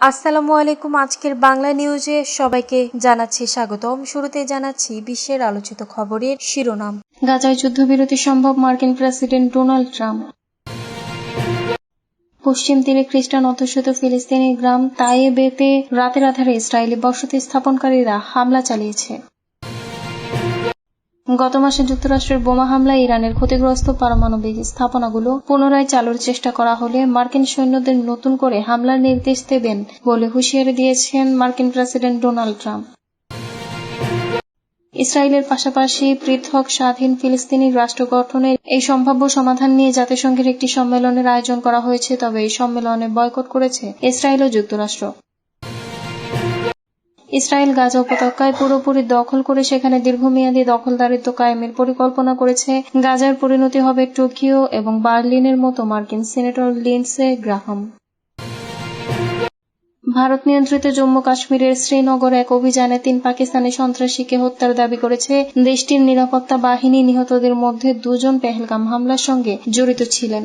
আসসালামু আলাইকুম। আজকের বাংলা নিউজে সবাইকে জানাচ্ছি স্বাগতম। শুরুতে জানাচ্ছি বিশ্বের আলোচিত খবরের শিরোনাম। গাজায় যুদ্ধবিরতি সম্ভব মার্কিন প্রেসিডেন্ট ডোনাল্ড ট্রাম্প। পশ্চিম তীরে খ্রিস্টান অধ্যুষিত ফিলিস্তিনি গ্রাম তাইবেতে রাতের আধারে ইসরায়েলি বসতি স্থাপনকারীরা হামলা চালিয়েছে। গত মাসে যুক্তরাষ্ট্রের বোমা হামলায় ইরানের ক্ষতিগ্রস্ত পারমাণবিক স্থাপনাগুলো পুনরায় চালুর চেষ্টা করা হলে মার্কিন সৈন্যদের নতুন করে হামলার নির্দেশ দেবেন বলে হুঁশিয়ারি দিয়েছেন মার্কিন প্রেসিডেন্ট ডোনাল্ড ট্রাম্প। ইসরায়েলের পাশাপাশি পৃথক স্বাধীন ফিলিস্তিনি রাষ্ট্র গঠনের এই সম্ভাব্য সমাধান নিয়ে জাতিসংঘের একটি সম্মেলনের আয়োজন করা হয়েছে, তবে এই সম্মেলনে বয়কট করেছে ইসরায়েল ও যুক্তরাষ্ট্র। ইসরায়েল গাজা উপত্যকায় পুরোপুরি দখল করে সেখানে দীর্ঘমেয়াদী দখলদারিত্ব কায়েমের পরিকল্পনা করেছে। গাজার পরিণতি হবে টোকিও এবং বার্লিনের মতো মার্কিন সিনেটর লিন্ডসে গ্রাহাম। ভারত নিয়ন্ত্রিত জম্মু কাশ্মীরের শ্রীনগর এক অভিযানে তিন পাকিস্তানি সন্ত্রাসীকে হত্যার দাবি করেছে। দেশটির নিরাপত্তা বাহিনী নিহতদের মধ্যে দুজন পেহেলগাম হামলার সঙ্গে জড়িত ছিলেন।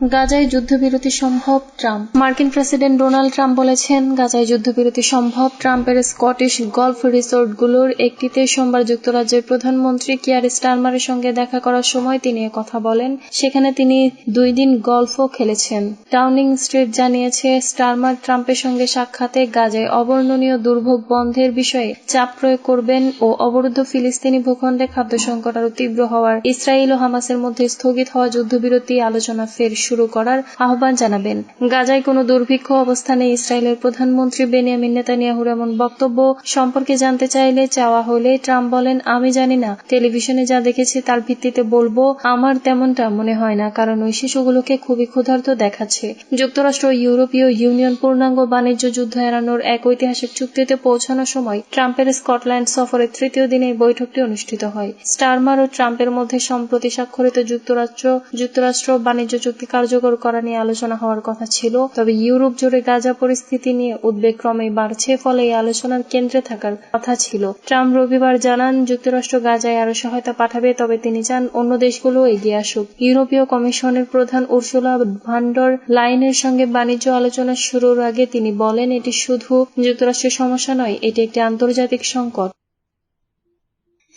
গাজায় যুদ্ধবিরতি সম্ভব, ট্রাম্প। মার্কিন প্রেসিডেন্ট ডোনাল্ড ট্রাম্প বলেছেন, গাজায় যুদ্ধবিরতি সম্ভব, ট্রাম্পের স্কটিশ গলফ রিসোর্টগুলোর একটিতে সোমবার যুক্তরাজ্যের প্রধানমন্ত্রী কিয়ার স্টারমারের সঙ্গে দেখা করার সময় তিনি কথা বলেন। সেখানে তিনি দুই দিন গলফও খেলেছেন। ডাউনিং স্ট্রিট জানিয়েছে, স্টারমার ট্রাম্পের সঙ্গে সাক্ষাতে গাজায় অবর্ণনীয় দুর্ভোগ বন্ধের বিষয়ে চাপ প্রয়োগ করবেন ও অবরুদ্ধ ফিলিস্তিনি ভূখণ্ডে খাদ্য সংকট আরও তীব্র হওয়ার ইসরায়েল ও হামাসের মধ্যে স্থগিত হওয়া যুদ্ধবিরতি আলোচনা ফের শুরু করার আহ্বান জানাবেন। গাজায় কোনো দুর্ভিক্ষ অবস্থানে ইসরায়েলের প্রধানমন্ত্রী বেনিয়ামিন নেতানিয়াহুর এমন বক্তব্য সম্পর্কে জানতে চাইলে চাওয়া হলে ট্রাম্প বলেন, আমি জানি না। টেলিভিশনে যা দেখেছি তার ভিত্তিতে বলব, আমার তেমনটা মনে হয় না, কারণ ওই শিশুগুলোকে খুবই ক্ষুধার্ত দেখাচ্ছে। যুক্তরাষ্ট্র, ইউরোপীয় ইউনিয়ন পূর্ণাঙ্গ বাণিজ্য যুদ্ধ এড়ানোর এক ঐতিহাসিক চুক্তিতে পৌঁছানোর সময় ট্রাম্পের স্কটল্যান্ড সফরের তৃতীয় দিনে এই বৈঠকটি অনুষ্ঠিত হয়। স্টারমার ও ট্রাম্পের মধ্যে সম্প্রতি স্বাক্ষরিত যুক্তরাষ্ট্র যুক্তরাষ্ট্র বাণিজ্য চুক্তি কার্যকর করা নিয়ে আলোচনা হওয়ার কথা ছিল। তবে ইউরোপ জুড়ে গাজা পরিস্থিতি নিয়ে উদ্বেগ ক্রমেই বাড়ছে, ফলে এই আলোচনার কেন্দ্রে থাকার কথা ছিল। ট্রাম্প রবিবার জানান, যুক্তরাষ্ট্র গাজায় আরও সহায়তা পাঠাবে, তবে তিনি চান অন্য দেশগুলো এগিয়ে আসুক। ইউরোপীয় কমিশনের প্রধান উর্সুলা ভান্ডর লাইনের সঙ্গে বাণিজ্য আলোচনা শুরুর আগে তিনি বলেন, এটি শুধু যুক্তরাষ্ট্রের সমস্যা নয়, এটি একটি আন্তর্জাতিক সংকট।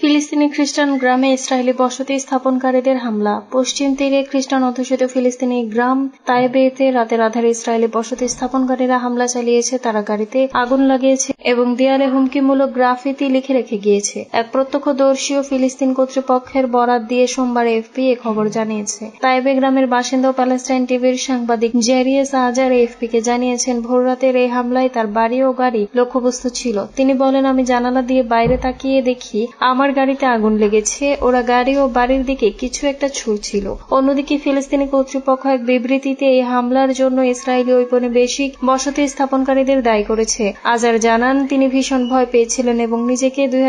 ফিলিস্তিনি খ্রিস্টান গ্রামে ইসরায়েলি বসতি স্থাপনকারীদের হামলা। পশ্চিম তীরে খ্রিস্টান অধ্যুষিত ফিলিস্তিনি গ্রাম তাইবেতে রাতের আধারে ইসরায়েলি বসতি স্থাপনকারীরা হামলা চালিয়েছে। তারা গাড়িতে আগুন লাগিয়েছে এবং দেয়ালে হুমকিমূলক গ্রাফিতি লিখে রেখে গিয়েছে। এক প্রত্যক্ষদর্শী ও ফিলিস্তিন কর্তৃপক্ষের বরাত দিয়ে সোমবার এফপি এ খবর জানিয়েছে। তাইবে গ্রামের বাসিন্দা প্যালেস্টাইন টিভির সাংবাদিক জেরিয়াস আজার এফপি কে জানিয়েছেন ভোররাতের এই হামলায় তার বাড়ি ও গাড়ি লক্ষ্যবস্তু ছিল। তিনি বলেন, আমি জানালা দিয়ে বাইরে তাকিয়ে দেখি, আমার গাড়িতে আগুন লেগেছে। ওরা গাড়ি ও বাড়ির দিকে কিছু একটা ছুড়ছিল। অন্যদিকে ফিলিস্তিনি কর্তৃপক্ষ এক বিবৃতিতে এই হামলার জন্য ইসরায়েলি ঔপনিবেশিক বসতি স্থাপনকারীদের দায়ী করেছে। আজার জানান, তিনি ভীষণ ভয় পেয়েছিলেন এবং নিজেকে দুই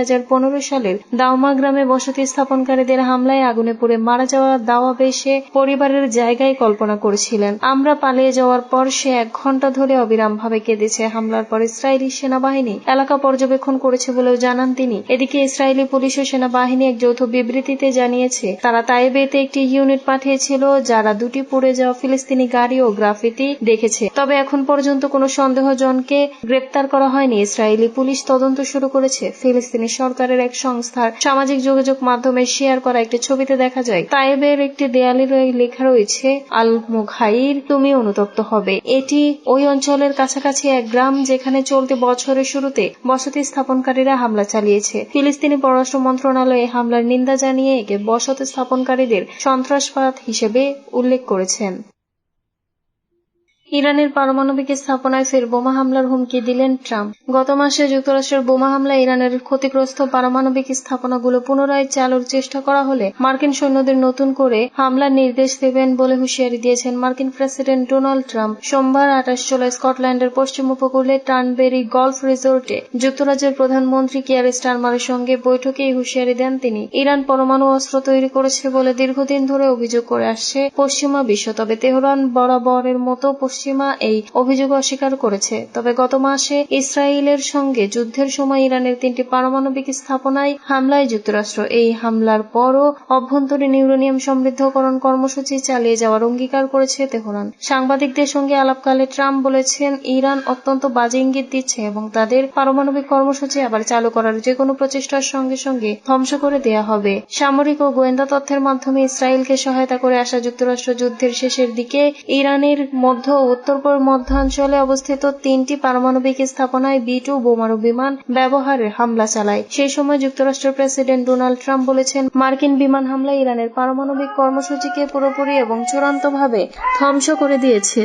সালের দাউমা গ্রামে বসতি স্থাপনকারীদের হামলায় আগুনে পুড়ে মারা যাওয়া দাওয়া বেশে পরিবারের জায়গায় কল্পনা করেছিলেন। আমরা পালিয়ে যাওয়ার পর সে এক ঘণ্টা ধরে অবিরামভাবে কেঁদেছে। হামলার পর ইসরায়েলি সেনাবাহিনী এলাকা পর্যবেক্ষণ করেছে বলেও জানান তিনি। এদিকে ইসরায়েলি পুলিশ ও সেনাবাহিনী এক যৌথ বিবৃতিতে জানিয়েছে, তারা তাইবেতে একটি ইউনিট পাঠিয়েছিল যারা দুটি পড়ে যাওয়া ফিলিস্তিনি গাড়ি ও গ্রাফিতি দেখেছে। তবে এখন পর্যন্ত কোনো সন্দেহজনকে গ্রেপ্তার করা হয়নি। ইসরায়েলি পুলিশ তদন্ত শুরু করেছে। ফিলিস্তিনি সরকারের এক সংস্থার সামাজিক যোগাযোগ মাধ্যমে শেয়ার করা একটি ছবিতে দেখা যায়, তাইবের একটি দেয়ালে লেখা রয়েছে, আল মুখাইর তুমি অনুতপ্ত হবে। এটি ওই অঞ্চলের কাছাকাছি এক গ্রাম যেখানে চলতি বছরের শুরুতে বসতি স্থাপনকারীরা হামলা চালিয়েছে। ফিলিস্তিনি পররাষ্ট্র মন্ত্রণালয়ে হামলার নিন্দা জানিয়ে একে বসতি স্থাপনকারীদের সন্ত্রাসবাদ হিসেবে উল্লেখ করেছেন। ইরানের পারমাণবিক স্থাপনায় ফের বোমা হামলার হুমকি দিলেন ট্রাম্প। গত মাসে যুক্তরাষ্ট্রের বোমা হামলা ইরানের ক্ষতিগ্রস্ত পারমাণবিক স্থাপনাগুলো পুনরায় চালুর চেষ্টা করা হলে মার্কিন সৈন্যদের নতুন করে হামলার নির্দেশ দেবেন বলে হুঁশিয়ারি দিয়েছেন মার্কিন প্রেসিডেন্ট ডোনাল্ড ট্রাম্প। সোমবার আঠাশ জুলাই স্কটল্যান্ডের পশ্চিম উপকূলে টানবেরি গলফ রিসোর্টে যুক্তরাজ্যের প্রধানমন্ত্রী কিয়ার স্টারমারের সঙ্গে বৈঠকে এই হুঁশিয়ারি দেন তিনি। ইরান পরমাণু অস্ত্র তৈরি করেছে বলে দীর্ঘদিন ধরে অভিযোগ করে আসছে পশ্চিমা বিশ্ব। তবে তেহরান বরাবরের মতো পশ্চিম পশ্চিমা এই অভিযোগ অস্বীকার করেছে। তবে গত মাসে ইসরায়েলের সঙ্গে যুদ্ধের সময় ইরানের তিনটি পারমাণবিক স্থাপনায় হামলায় যুক্তরাষ্ট্র এই হামলার পরও অভ্যন্তরীণ ইউরেনিয়াম সমৃদ্ধকরণ কর্মসূচি চালিয়ে যাওয়ার অঙ্গীকার করেছে তেহরান। সাংবাদিকদের সঙ্গে আলাপকালে ট্রাম্প বলেছেন, ইরান অত্যন্ত বাজে ইঙ্গিত দিচ্ছে এবং তাদের পারমাণবিক কর্মসূচি আবার চালু করার যে কোনো প্রচেষ্টার সঙ্গে সঙ্গে ধ্বংস করে দেয়া হবে। সামরিক ও গোয়েন্দা তথ্যের মাধ্যমে ইসরায়েলকে সহায়তা করে আসা যুক্তরাষ্ট্র যুদ্ধের শেষের দিকে ইরানের মধ্য ও উত্তর পূর্ব মধ্যাঞ্চলে অবস্থিত তিনটি পারমাণবিক স্থাপনায় বি টু বোমারু বিমান ব্যবহারের হামলা চালায়। সেই সময় যুক্তরাষ্ট্রের প্রেসিডেন্ট ডোনাল্ড ট্রাম্প বলেছেন, মার্কিন বিমান হামলা ইরানের পারমাণবিক কর্মসূচিকে পুরোপুরি এবং চূড়ান্তভাবে ধ্বংস করে দিয়েছে।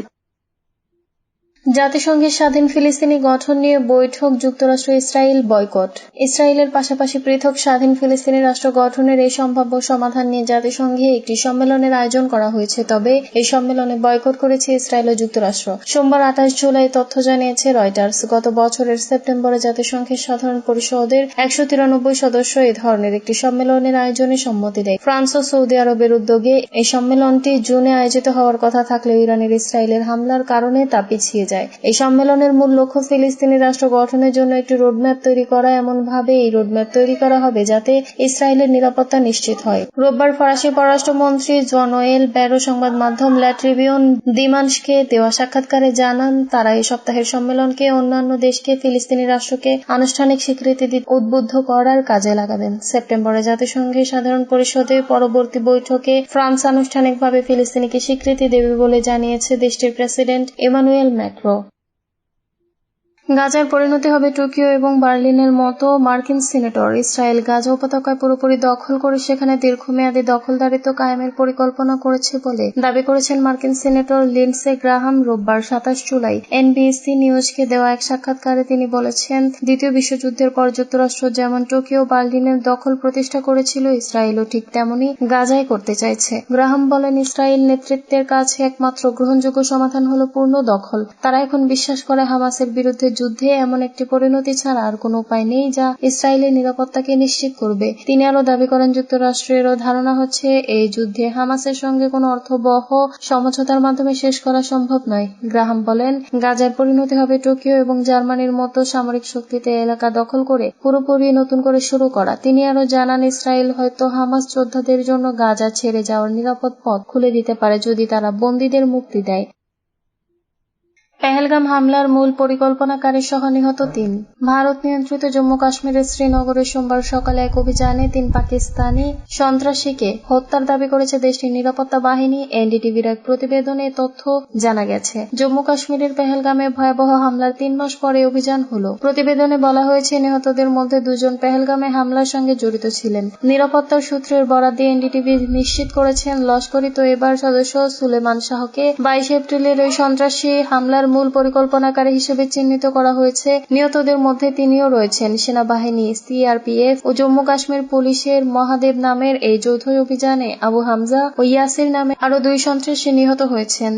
জাতিসংঘের স্বাধীন ফিলিস্তিনি গঠন নিয়ে বৈঠক, যুক্তরাষ্ট্র, ইসরায়েল বয়কট। ইসরায়েলের পাশাপাশি পৃথক স্বাধীন ফিলিস্তিনি রাষ্ট্র গঠনের এই সম্ভাব্য সমাধান নিয়ে জাতিসংঘে একটি সম্মেলনের আয়োজন করা হয়েছে। তবে এই সম্মেলনে বয়কট করেছে ইসরায়েল ও যুক্তরাষ্ট্র। সোমবার আঠাশ জুলাই তথ্য জানিয়েছে রয়টার্স। গত বছরের সেপ্টেম্বরে জাতিসংঘের সাধারণ পরিষদের একশো তিরানব্বই সদস্য এ ধরনের একটি সম্মেলনের আয়োজনে সম্মতি দেয়। ফ্রান্স ও সৌদি আরবের উদ্যোগে এই সম্মেলনটি জুনে আয়োজিত হওয়ার কথা থাকলেও ইরানের ইসরায়েলের হামলার কারণে তা পিছিয়ে যায়। এই সম্মেলনের মূল লক্ষ্য ফিলিস্তিনি রাষ্ট্র গঠনের জন্য একটি রোডম্যাপ তৈরি করা। এমন ভাবে এই রোডম্যাপ তৈরি করা হবে যাতে ইসরায়েলের নিরাপত্তা নিশ্চিত হয়। রোববার ফরাসি পররাষ্ট্রমন্ত্রী জনোয়েল ব্যারো সংবাদ মাধ্যম লা ট্রিবিউন দিমানসকে দেওয়া সাক্ষাৎকারে জানান, তারা এই সপ্তাহের সম্মেলনকে অন্যান্য দেশকে, ফিলিস্তিনি রাষ্ট্রকে আনুষ্ঠানিক স্বীকৃতি উদ্বুদ্ধ করার কাজে লাগাবেন। সেপ্টেম্বরে জাতিসংঘের সাধারণ পরিষদে পরবর্তী বৈঠকে ফ্রান্স আনুষ্ঠানিকভাবে ফিলিস্তিনিকে স্বীকৃতি দেবে বলে জানিয়েছে দেশটির প্রেসিডেন্ট ইমানুয়েল ম্যাক্রো। people. গাজার পরিণতি হবে টোকিও এবং বার্লিনের মতো মার্কিন সিনেটর। ইসরায়েল গাজা উপত্যকায় পুরোপুরি দখল করে সেখানে দীর্ঘমেয়াদী দখলদারিত্ব কায়েমের পরিকল্পনা করেছে বলে দাবি করেছেন মার্কিন সিনেটর লিন্ডসে গ্রাহাম রোববার, সাতাশ জুলাই। এনবিএসসি নিউজকে দেওয়া এক সাক্ষাৎকারে তিনি বলেছেন, দ্বিতীয় বিশ্বযুদ্ধের পর যুক্তরাষ্ট্র যেমন টোকিও বার্লিনের দখল প্রতিষ্ঠা করেছিল ইসরায়েলও ঠিক তেমনি গাজায় করতে চাইছে। গ্রাহাম বলেন, ইসরায়েল নেতৃত্বের কাছে একমাত্র গ্রহণযোগ্য সমাধান হল পূর্ণ দখল। তারা এখন বিশ্বাস করে হামাসের বিরুদ্ধে যুদ্ধে এমন একটি পরিণতি ছাড়া আর কোনো উপায় নেই যা ইসরায়েলের নিরাপত্তাকে নিশ্চিত করবে। তিনি আরও দাবি করেন, যুক্তরাষ্ট্রেরও ধারণা হচ্ছে এই যুদ্ধে হামাসের সঙ্গে কোনো অর্থবহ সমঝোতার মাধ্যমে শেষ করা সম্ভব নয়। গ্রাহাম বলেন, গাজার পরিণতি হবে টোকিও এবং জার্মানির মতো সামরিক শক্তিতে এলাকা দখল করে পুরোপুরি নতুন করে শুরু করা। তিনি আরও জানান, ইসরায়েল হয়তো হামাস যোদ্ধাদের জন্য গাজা ছেড়ে যাওয়ার নিরাপদ পথ খুলে দিতে পারে যদি তারা বন্দীদের মুক্তি দেয়। পেহেলগাম হামলার মূল পরিকল্পনাকারী সহ নিহত তিন। ভারত নিয়ন্ত্রিত জম্মু কাশ্মীরের শ্রীনগরে সোমবার সকালে এক অভিযানে তিন পাকিস্তানি সন্ত্রাসীকে হত্যার দাবি করেছে দেশটির নিরাপত্তা বাহিনী, এনডিটিভির এক প্রতিবেদনে তথ্য জানা গেছে। জম্মু কাশ্মীরের পেহেলগামে ভয়াবহ হামলার তিন মাস পরে অভিযান হলো। প্রতিবেদনে বলা হয়েছে, নিহতদের মধ্যে দুজন পেহেলগামে হামলার সঙ্গে জড়িত ছিলেন। নিরাপত্তার সূত্রের বরাদ দিয়ে এনডিটিভি নিশ্চিত করেছেন লস্করি এবার সদস্য সুলেমান শাহকে বাইশ এপ্রিলের ওই সন্ত্রাসী হামলার মূল পরিকল্পনাকারী হিসেবে চিহ্নিত করা হয়েছে। নিহতদের মধ্যে তিনিও রয়েছেন। সেনাবাহিনী, সিআরপিএফ ও জম্মু কাশ্মীর পুলিশের মহাদেব নামের এই যৌথ অভিযানে আবু হামজা ও ইয়াসির নামে আরও দুই সন্ত্রাসী নিহত হয়েছেন।